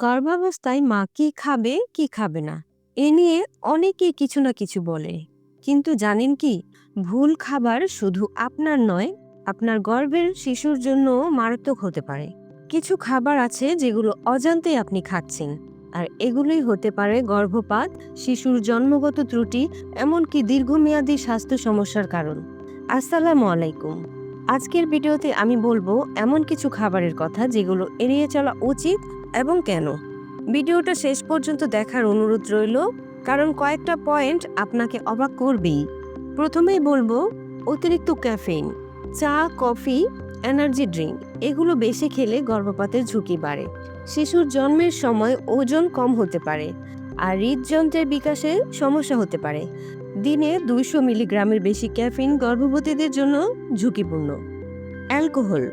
গর্ভাবস্থায় মা কি খাবে কি খাবে না, এ নিয়ে অনেকেই কিছু না কিছু বলে। কিন্তু জানেন কি, ভুল খাবার শুধু আপনার নয়, আপনার গর্ভের শিশুর জন্য মারাত্মক হতে পারে। কিছু খাবার আছে যেগুলো অজান্তেই আপনি খাচ্ছেন, আর এগুলোই হতে পারে গর্ভপাত, শিশুর জন্মগত ত্রুটি, এমনকি দীর্ঘমেয়াদী স্বাস্থ্য সমস্যার কারণ। আসসালামু আলাইকুম। আজকের ভিডিওতে আমি বলব এমন কিছু খাবারের কথা যেগুলো এড়িয়ে চলা উচিত এবং কেন? ভিডিওটা শেষ পর্যন্ত দেখার অনুরোধ রইল, কারণ কয়েকটা পয়েন্ট আপনাকে অবাক করবেই। প্রথমেই বলব, অতিরিক্ত ক্যাফেইন, চা, কফি, এনার্জি ড্রিঙ্ক, এগুলো বেশি খেলে গর্ভপাতের ঝুঁকি বাড়ে। শিশুর জন্মের সময় ওজন কম হতে পারে, আর হৃদযন্ত্রের বিকাশে সমস্যা হতে পারে। দিনে দুইশো মিলিগ্রামের বেশি ক্যাফিন গর্ভবতীদের জন্য ঝুঁকিপূর্ণ। অ্যালকোহল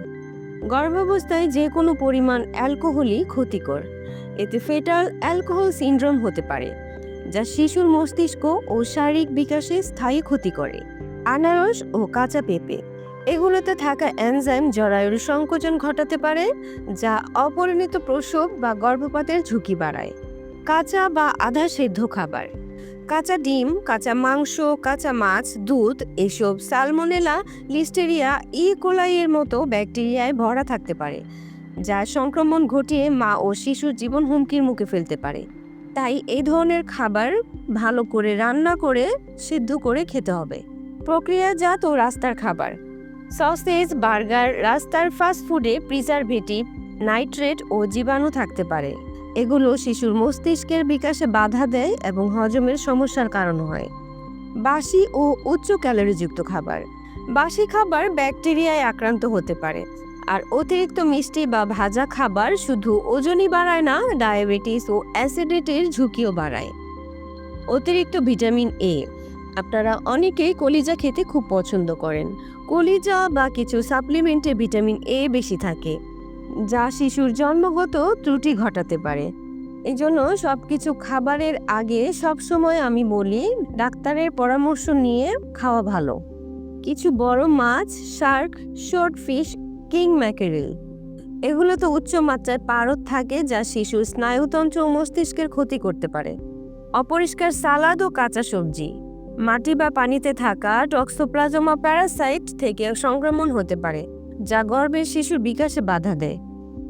গর্ভাবস্থায় যে কোনো পরিমাণ অ্যালকোহলই ক্ষতিকর। এতে ফেটাল অ্যালকোহল সিন্ড্রোম হতে পারে, যা শিশুর মস্তিষ্ক ও শারীরিক বিকাশে স্থায়ী ক্ষতি করে। আনারস ও কাঁচা পেঁপে, এগুলোতে থাকা এনজাইম জরায়ুর সংকোচন ঘটাতে পারে, যা অপরিণত প্রসব বা গর্ভপাতের ঝুঁকি বাড়ায়। কাঁচা বা আধা সেদ্ধ খাবার কাঁচা ডিম, কাঁচা মাংস, কাঁচা মাছ, দুধ, এসব সালমোনেলা, লিস্টেরিয়া ই কোলাইয়ের মতো ব্যাকটেরিয়ায় ভরা থাকতে পারে, যা সংক্রমণ ঘটিয়ে মা ও শিশুর জীবন হুমকির মুখে ফেলতে পারে। তাই এই ধরনের খাবার ভালো করে রান্না করে সিদ্ধ করে খেতে হবে। প্রক্রিয়াজাত ও রাস্তার খাবার। সসেজ, বার্গার, রাস্তার ফাস্ট ফুডে প্রিজারভেটিভ, নাইট্রেট ও জীবাণু থাকতে পারে। এগুলো শিশুর মস্তিষ্কের বিকাশে বাধা দেয় এবং হজমের সমস্যার কারণ হয়। বাসি ও উচ্চ ক্যালোরিযুক্ত খাবার। বাসি খাবার ব্যাকটেরিয়ায় আক্রান্ত হতে পারে। আর অতিরিক্ত মিষ্টি বা ভাজা খাবার শুধু ওজনই বাড়ায় না, ডায়াবেটিস ও অ্যাসিডিটির ঝুঁকিও বাড়ায়। অতিরিক্ত ভিটামিন এ। আপনারা অনেকেই কলিজা খেতে খুব পছন্দ করেন। কলিজা বা কিছু সাপ্লিমেন্টে ভিটামিন এ বেশি থাকে। যা শিশুর জন্মগত ত্রুটি ঘটাতে পারে। এই জন্য সব কিছু খাবারের আগে সবসময় আমি বলি, ডাক্তারের পরামর্শ নিয়ে খাওয়া ভালো। কিছু বড় মাছ, shark, short fish, king mackerel. এগুলো তো উচ্চ মাত্রায় পারদ থাকে যা শিশুর স্নায়ুতন্ত্র ও মস্তিষ্কের ক্ষতি করতে পারে। অপরিষ্কার সালাদ ও কাঁচা সবজি, মাটি বা পানিতে থাকা টক্সোপ্লাজমা প্যারাসাইট থেকে সংক্রমণ হতে পারে। যা গর্ভের শিশুর বিকাশে বাধা দেয়।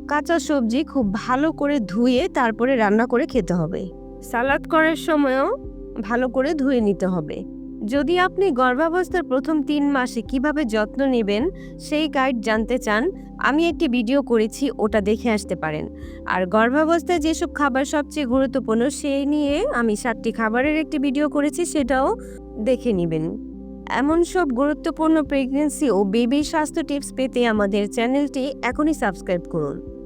কাঁচা সবজি খুব ভালো করে ধুয়ে তারপরে রান্না করে খেতে হবে। সালাদ করার সময়ও ভালো করে ধুয়ে নিতে হবে। যদি আপনি গর্ভাবস্থার প্রথম তিন মাসে কীভাবে যত্ন নেবেন সেই গাইড জানতে চান, আমি একটি ভিডিও করেছি, ওটা দেখে আসতে পারেন। আর গর্ভাবস্থায় যেসব খাবার সবচেয়ে গুরুত্বপূর্ণ, সেই নিয়ে আমি সাতটি খাবারের একটি ভিডিও করেছি, সেটাও দেখে নেবেন। এমন সব গুরুত্বপূর্ণ প্রেগনেন্সি ও বেবি স্বাস্থ্য টিপস পেতে আমাদের চ্যানেলটি এখনই সাবস্ক্রাইব করুন।